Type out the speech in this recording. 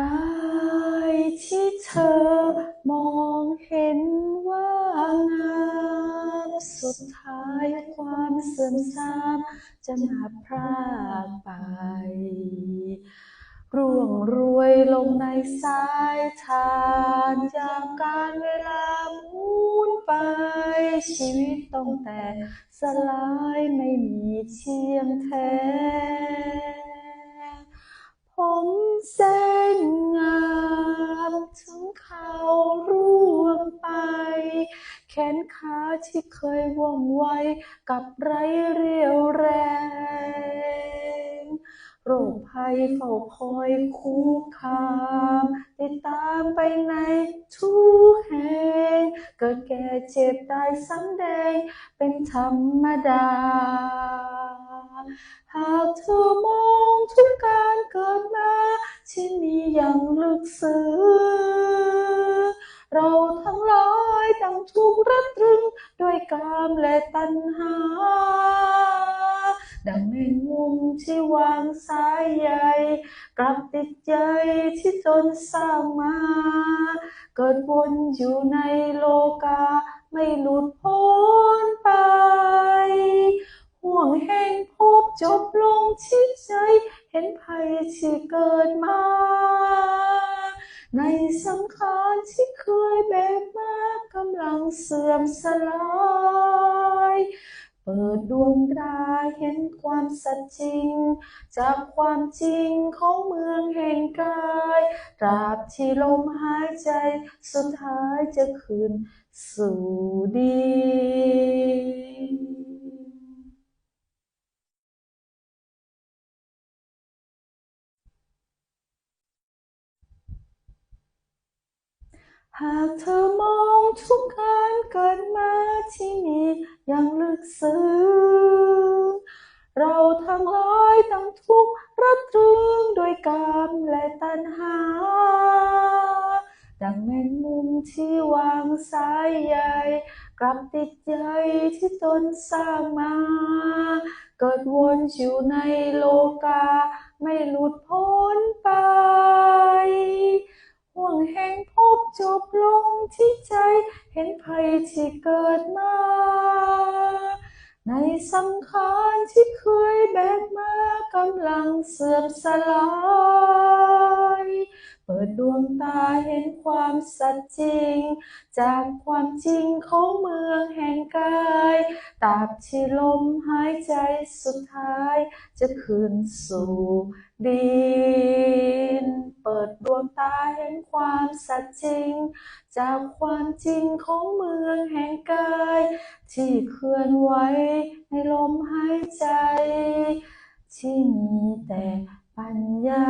กายที่เธอมองเห็นว่างามสุดท้ายความเสื่อมทรามจะมาพรากไป ร่วงรวยลงในสายทานยามการเวลาหมุนไป ชีวิตต้องแต่สลายไม่มีเชียงแท้ ผมเส้ ขาที่เคยว่องไวกับไรเรียวแรง โรคภัยเฝ้าคอยคุกคามติดตามไปในทุกแห่งเกิดแก่เจ็บตายซ้ำแดงเป็นธรรมดา หากเธอมองทุกการเกิดมาที่มีอย่างลึกซึ้ง ถูกรัดตรึงด้วยกามและตัณหา ดังแมงมุมที่วางสายใยกลับติดใจที่ตนสร้างมา เกิดวนอยู่ในโลกาไม่หลุดพ้นไป ห่วงแห่งพบจบลงที่ใจเห็นภัยที่เกิดมา ในสังขารที่เคยแบกมา กำลังเสื่อมสลายเปิดดวงตาเห็นความสัจจริง จากความจริงของเมืองแห่งกายตราบที่ลมหายใจ สุดท้ายจะคืนสู่ดินหากเธอมอง ทั้งหลายต้งทุกข์รัดตรึงด้วยกามและตัณหา ดังแมงมุมที่วางสายใยกลับติดใจที่ตนสร้างมา เกิดวนอยู่ในโลกา ไม่หลุดพ้นไปห่วงแห่งพบจบลงที่ใจ เห็นภัยที่เกิดมา ในสังขารที่เคยแบกมากำลังเสื่อมสลาย เปิดดวงตาเห็นความสัจจริง จากความจริงของเมืองแห่ง กายตาบที่ลมหายใจสุดท้าย จะคืนสู่ดิน เปิดดวงตาเห็นความสัจจริง จากความจริงของเมืองแห่งกาย ที่เคลื่อนไหวในลมหายใจ ที่มีแต่ปัญญา